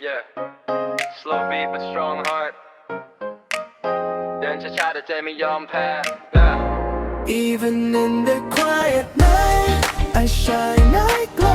Yeah. Slow beat but strong heart. Then she try to take me on path. Yeah. Even in the quiet night, I shine like light.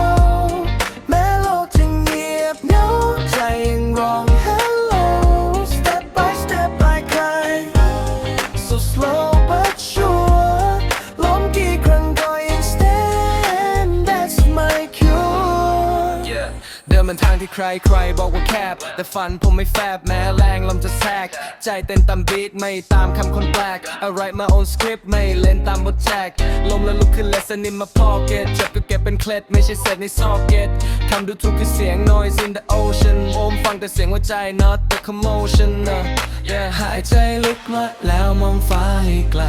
ใครใครบอกว่าแคบ แต่ฝันผมไม่แฟบแม้แรงลมจะแทรกใจเต้นตามบีทไม่ตามคำคนแปลก I write my own script ไม่เล่นตามบทแจกลมแล้วลุกขึ้น lesson in my pocket เจ็บก็เก็บเป็นเคล็ดไม่ใช่เศษในซอกเก็ตคำดูถูกคือเสียง noise in the ocean โอมฟังแต่เสียงหัวใจ not the commotion นะ yeah หายใจลึกมาแล้วมองฟ้าให้ไกล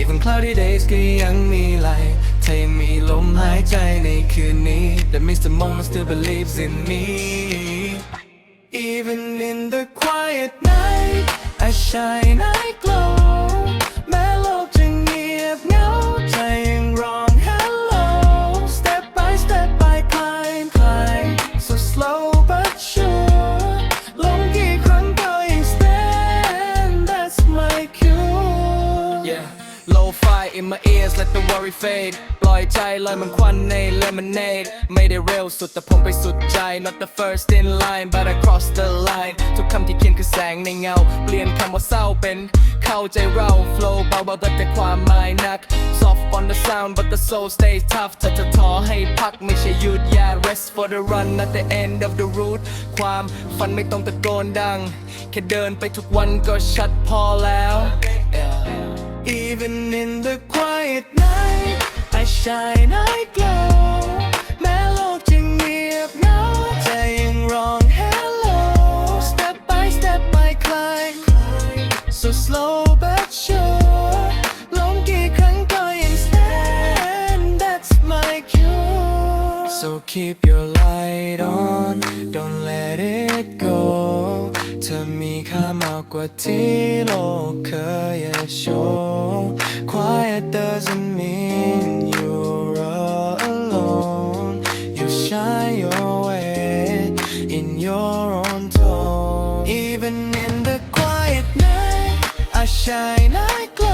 even cloudy days ก็ยังมีไลท์ ถ้ายังมีลมหายใจในคืนนี้ that means the moment still believes in me even in the quiet night I shine I glow in my ears let the worry fade ปล่อยใจลอยเหมือนควันใน lemonade ไม่ได้เร็วสุดแต่ผมไปสุดใจ not the first in line but I cross the line ทุกคำที่เขียนคือแสงในเงา เปลี่ยนคำว่าเศร้าเป็นเข้าใจเรา flow เบาๆแต่ความหมายหนัก soft on the sound but the soul stays tough ถ้าจะท้อให้พักไม่ใช่หยุดอย่า rest for the run at the end of the route ความฝันไม่ต้องตะโกนดัง แค่เดินไปทุกวันก็ชัดพอแล้ว Even in the quiet night I shine I glow แม้โลกจะเงียบเหงาใจยังร้อง Hello Step by step I climb So slow but sure ลงกี่ครั้งก็ยัง stand That's my cure So keep your light on Don't let it go เ ธอมีค่ามากกว่าที่โลกเคยโชว์ Quiet doesn't mean you're alone You shine your way in your own tone Even in the quiet night I shine I glow